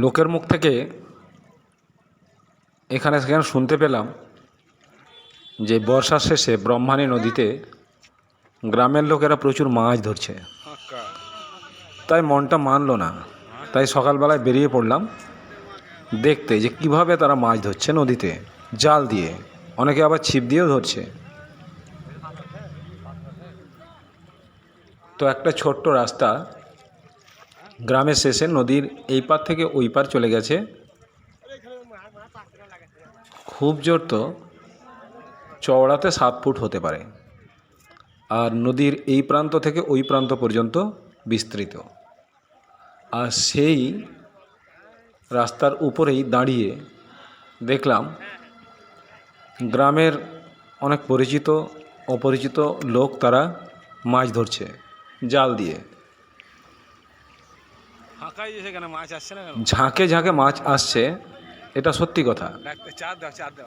লোকের মুখ থেকে এখানে সেখানে শুনতে পেলাম যে বর্ষার শেষে ব্রহ্মাণী নদীতে গ্রামের লোকেরা প্রচুর মাছ ধরছে। তাই মনটা মানলো না। তাই সকালবেলায় বেরিয়ে পড়লাম। দেখতে যে কীভাবে তারা মাছ ধরছে নদীতে জাল দিয়ে। অনেকে আবার ছিপ দিয়েও ধরছে। তো একটা ছোট্ট রাস্তা গ্রামের শেষে নদীর এই পার থেকে ওই পার চলে গেছে। খুব জোর তো চওড়াতে সাত ফুট হতে পারে। আর নদীর এই প্রান্ত থেকে ওই প্রান্ত পর্যন্ত বিস্তৃত। আর সেই রাস্তার উপরেই দাঁড়িয়ে দেখলাম গ্রামের অনেক পরিচিত, অপরিচিত লোক তারা মাছ ধরছে জাল দিয়ে ফাঁকাই সেখানে মাছ আসছে না কেন ঝাঁকে ঝাঁকে মাছ আসছে এটা সত্যি কথা।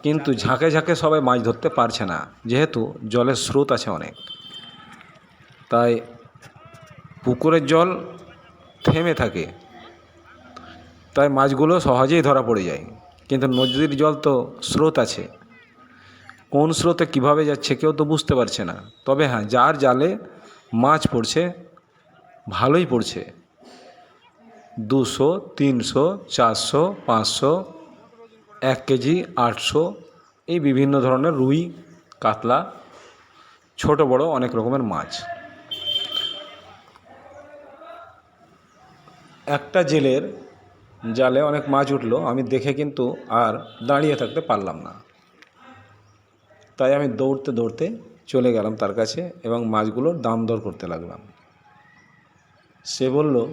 কিন্তু ঝাঁকে ঝাঁকে সবাই মাছ ধরতে পারছে না যেহেতু জলের স্রোত আছে অনেক। তাই পুকুরের জল থেমে থাকে। তাই মাছগুলো সহজেই ধরা পড়ে যায়। কিন্তু নদীর জল তো স্রোত আছে। কোন স্রোতে কীভাবে যাচ্ছে কেউ তো বুঝতে পারছে না। তবে হ্যাঁ যার জালে মাছ পড়ছে ভালোই পড়ছে। দুশো, তিনশো, চারশো, পাঁচশো, এক কেজি, আটশো, এই বিভিন্ন ধরনের রুই, কাতলা, ছোট, বড় অনেক রকমের মাছ। একটা জেলের জালে অনেক মাছ উঠল, আমি দেখে কিন্তু আর দাঁড়িয়ে থাকতে পারলাম না। তাই আমি দৌড়তে দৌড়তে চলে গেলাম তার কাছে এবং মাছগুলোর দাম দর করতে লাগলাম। সে বলল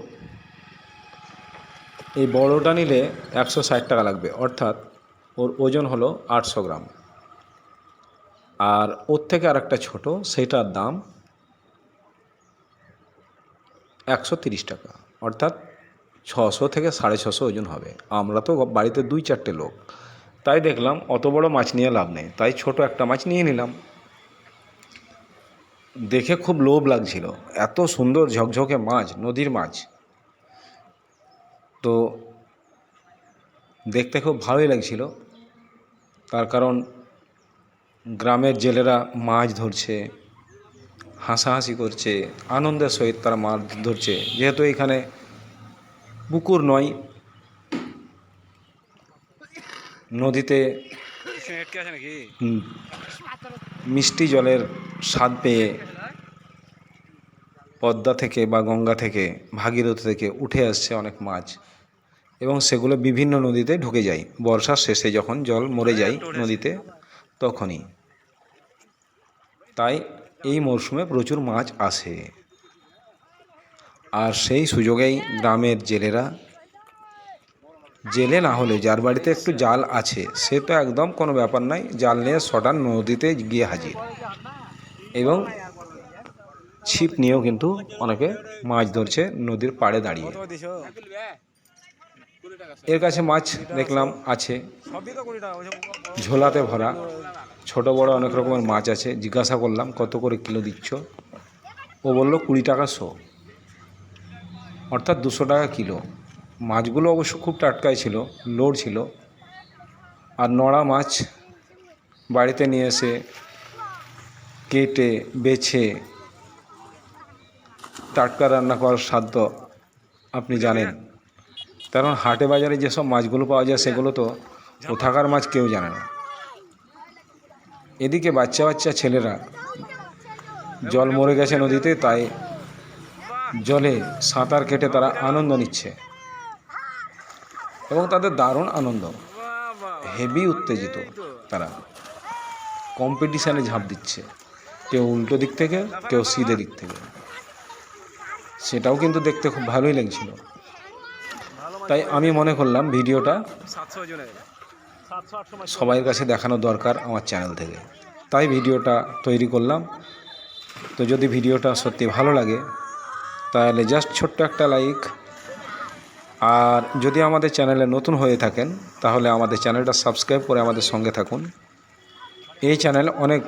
এই বড়টা নিলে একশো ষাট টাকা লাগবে, অর্থাৎ ওর ওজন হলো আটশো গ্রাম। আর ওর থেকে আর একটা ছোটো, সেটার দাম একশো তিরিশ টাকা, অর্থাৎ ছশো থেকে সাড়ে ছশো ওজন হবে। আমরা তো বাড়িতে দুই চারটে লোক, তাই দেখলাম অত বড় মাছ নিয়ে লাভ নেই, তাই ছোট একটা মাছ নিয়ে নিলাম। দেখে খুব লোভ লাগছিল, এত সুন্দর ঝকঝকে মাছ, নদীর মাছ। তো দেখতে খুব ভালোই লাগছিল। তার কারণ গ্রামের জেলেরা মাছ ধরছে হাসাহাসি করছে আনন্দের সহিত তারা মাছ ধরছে। যেহেতু এখানে পুকুর নয় নদীতে মিষ্টি জলের স্বাদ পেয়ে পদ্মা থেকে বা গঙ্গা থেকে, ভাগীরথ থেকে উঠে আসছে অনেক মাছ এবং সেগুলো বিভিন্ন নদীতে ঢুকে যায়। বর্ষার শেষে যখন জল মরে যায় নদীতে, তখনই। তাই এই মরশুমে প্রচুর মাছ আসে। আর সেই সুযোগেই গ্রামের জেলেরা, জেলে না হলে যার বাড়িতে একটু জাল আছে, সে তো একদম কোনো ব্যাপার নাই, জাল নিয়ে সটান নদীতে গিয়ে হাজির। এবং ছিপ নিয়েও কিন্তু অনেকে মাছ ধরছে নদীর পাড়ে দাঁড়িয়ে। এর কাছে মাছ দেখলাম আছে। ঝোলাতে ভরা। ছোট বড় অনেক রকমের মাছ আছে। জিজ্ঞাসা করলাম, কত করে কিলো দিচ্ছ? ও বলল, কুড়ি টাকা শো। অর্থাৎ দুশো টাকা কিলো। মাছগুলো অবশ্য খুব টাটকাই ছিল, লোড ছিল। আর নড়া মাছ বাড়িতে নিয়ে এসে কেটে, বেছে টাটকা রান্না করার সাধ্য আপনি জানেন। কারণ হাটে বাজারে যেসব মাছগুলো পাওয়া যায় সেগুলো তো কোথাকার মাছ কেউ জানে না। এদিকে বাচ্চা বাচ্চা ছেলেরা জল মরে গেছে নদীতে, তাই জলে সাঁতার কেটে তারা আনন্দ নিচ্ছে এবং তাদের দারুণ আনন্দ। হেভি উত্তেজিত তারা। কম্পিটিশানে ঝাঁপ দিচ্ছে। কেউ উল্টো দিক থেকে, কেউ সিধে দিক থেকে। সেটাও কিন্তু দেখতে খুব ভালোই লাগছিল। তাই আমি মনে করলাম ভিডিওটা সবাইয়ের কাছে দেখানো দরকার আমার চ্যানেল থেকে। তাই ভিডিওটা তৈরি করলাম। তো যদি ভিডিওটা সত্যি ভালো লাগে, তাহলে জাস্ট ছোট্ট একটা লাইক। আর যদি আমাদের চ্যানেলে নতুন হয়ে থাকেন, তাহলে আমাদের চ্যানেলটা সাবস্ক্রাইব করে আমাদের সঙ্গে থাকুন। এই চ্যানেল অনেক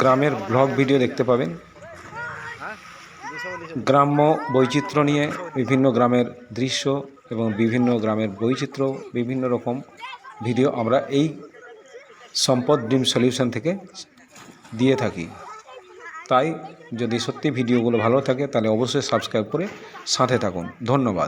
গ্রামের ব্লগ ভিডিও দেখতে পাবেন। গ্রাম্য বৈচিত্র্য নিয়ে বিভিন্ন গ্রামের দৃশ্য এবং বিভিন্ন গ্রামের বৈচিত্র্য, বিভিন্ন রকম ভিডিও আমরা এই সম্পদ ড্রিম সলিউশন থেকে দিয়ে থাকি। তাই যদি সত্যি ভিডিওগুলো ভালো থাকে, তাহলে অবশ্যই সাবস্ক্রাইব করে সাথে থাকুন। ধন্যবাদ।